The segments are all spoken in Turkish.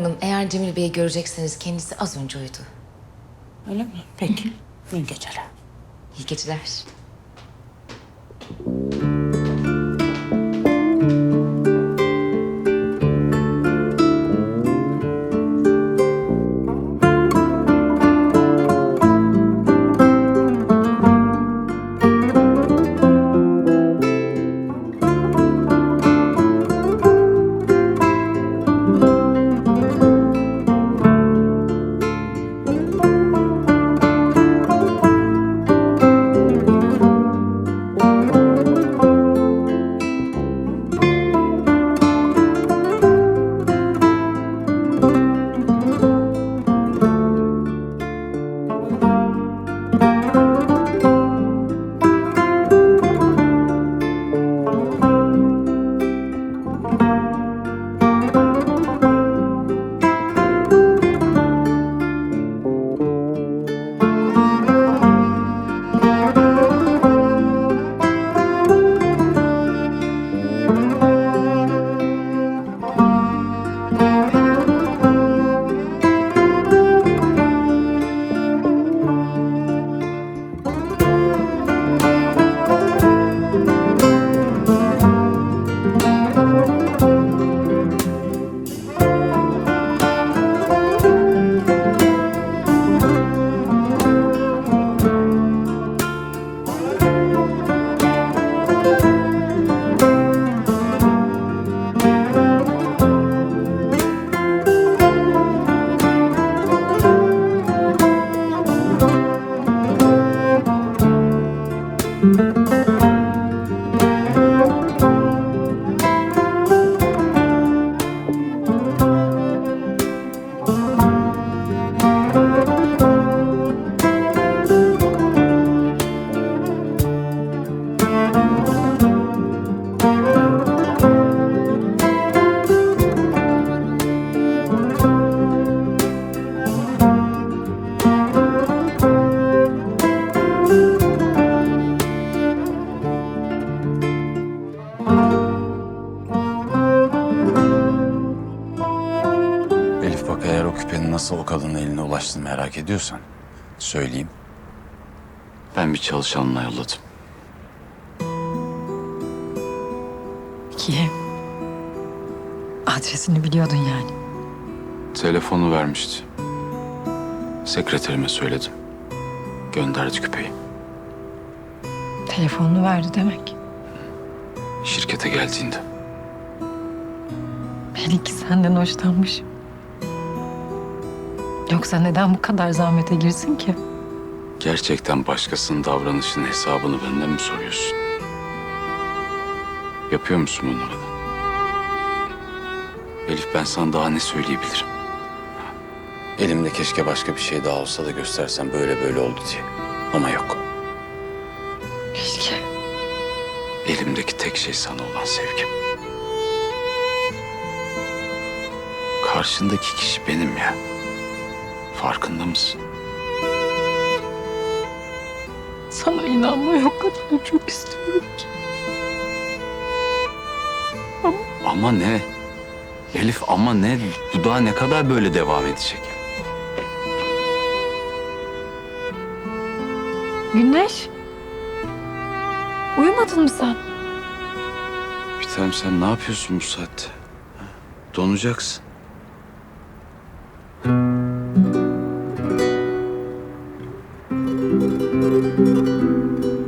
Hanım eğer Cemil Bey'i görecekseniz kendisi az önce uyudu. Öyle mi? Peki. İyi geceler. İyi geceler. Nasıl o kadının eline ulaştığını merak ediyorsan söyleyeyim. Ben bir çalışanına yolladım. Ki adresini biliyordun yani. Telefonu vermişti. Sekreterime söyledim. Gönderdi küpeyi. Telefonunu verdi demek. Şirkete geldiğinde. Belli ki senden hoşlanmış. Yoksa neden bu kadar zahmete girsin ki? Gerçekten başkasının davranışının hesabını benden mi soruyorsun? Yapıyor musun bunu bana? Elif ben sana daha ne söyleyebilirim? Elimde keşke başka bir şey daha olsa da göstersem böyle böyle oldu diye. Ama yok. Keşke. Elimdeki tek şey sana olan sevgim. Karşındaki kişi benim ya. Farkında mısın? Sana inanmayı o kadar çok istiyorum ki. Ama ne? Elif ama ne? Bu daha ne kadar böyle devam edecek? Güneş. Uyumadın mı sen? Bir tanem sen ne yapıyorsun bu saatte? Donacaksın. Música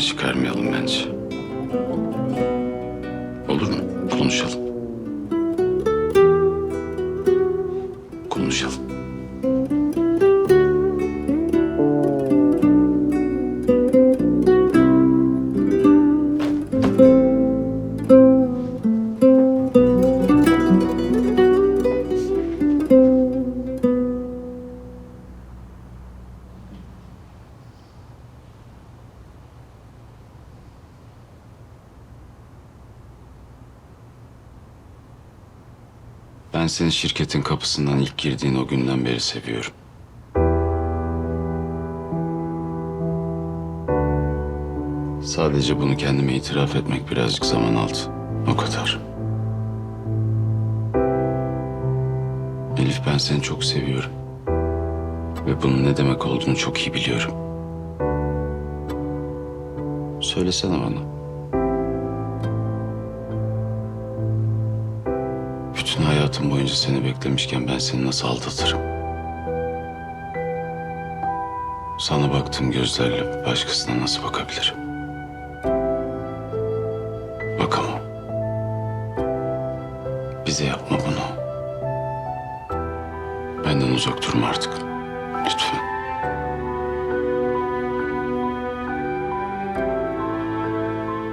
çıkarmayalım bence. Ben seni şirketin kapısından ilk girdiğin o günden beri seviyorum. Sadece bunu kendime itiraf etmek birazcık zaman aldı. O kadar. Elif ben seni çok seviyorum. Ve bunun ne demek olduğunu çok iyi biliyorum. Söylesene bana. Hayatım boyunca seni beklemişken ben seni nasıl aldatırım? Sana baktığım gözlerle başkasına nasıl bakabilirim? Bakamam. Bize yapma bunu. Benden uzak durma artık. Lütfen.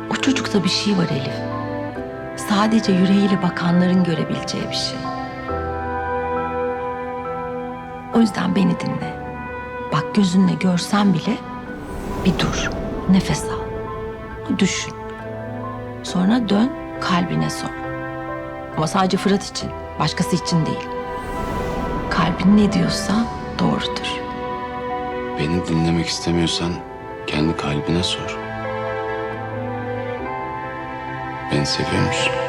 O çocukta bir şey var Elif. Sadece yüreğiyle bakanların görebileceği bir şey. O yüzden beni dinle. Bak gözünle görsen bile bir dur. Nefes al. Düşün. Sonra dön kalbine sor. Ama sadece Fırat için, başkası için değil. Kalbin ne diyorsa doğrudur. Beni dinlemek istemiyorsan kendi kalbine sor. Beni seviyor musun?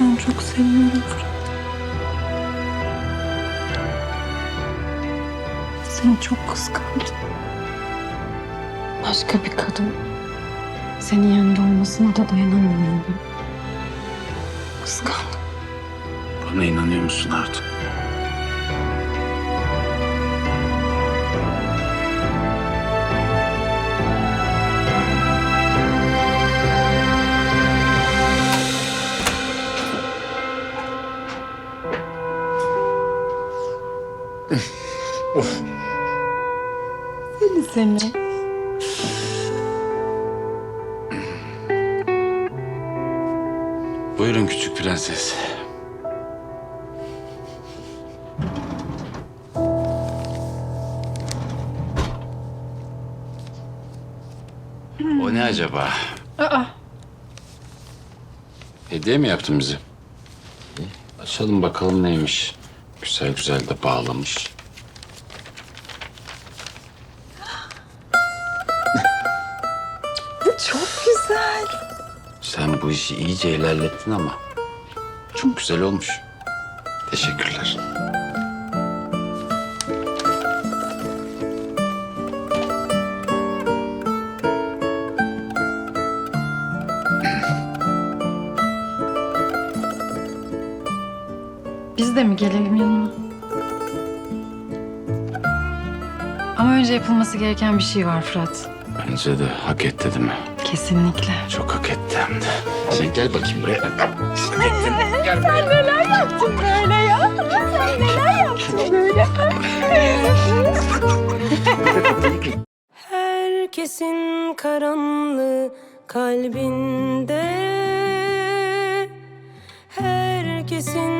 Her şeyden çok seviyorum. Seni çok kıskandım. Başka bir kadın senin yanında olmasına da dayanamıyorum. Kıskandım. Bana inanıyor musun artık? Seni. Buyurun küçük prenses. O ne acaba? Aa. Hediye mi yaptın bize? İyi, Açalım bakalım neymiş. Güzel güzel de bağlamış. Çok güzel. Sen bu işi iyice ilerlettin ama. Çok güzel olmuş. Teşekkürler. Biz de mi gelelim yanına? Ama önce yapılması gereken bir şey var Fırat. Bence de hak etti değil mi? Kesinlikle. Çok hak etti hem de. Sen gel bakayım buraya. Herkesin karanlığı kalbinde Herkesin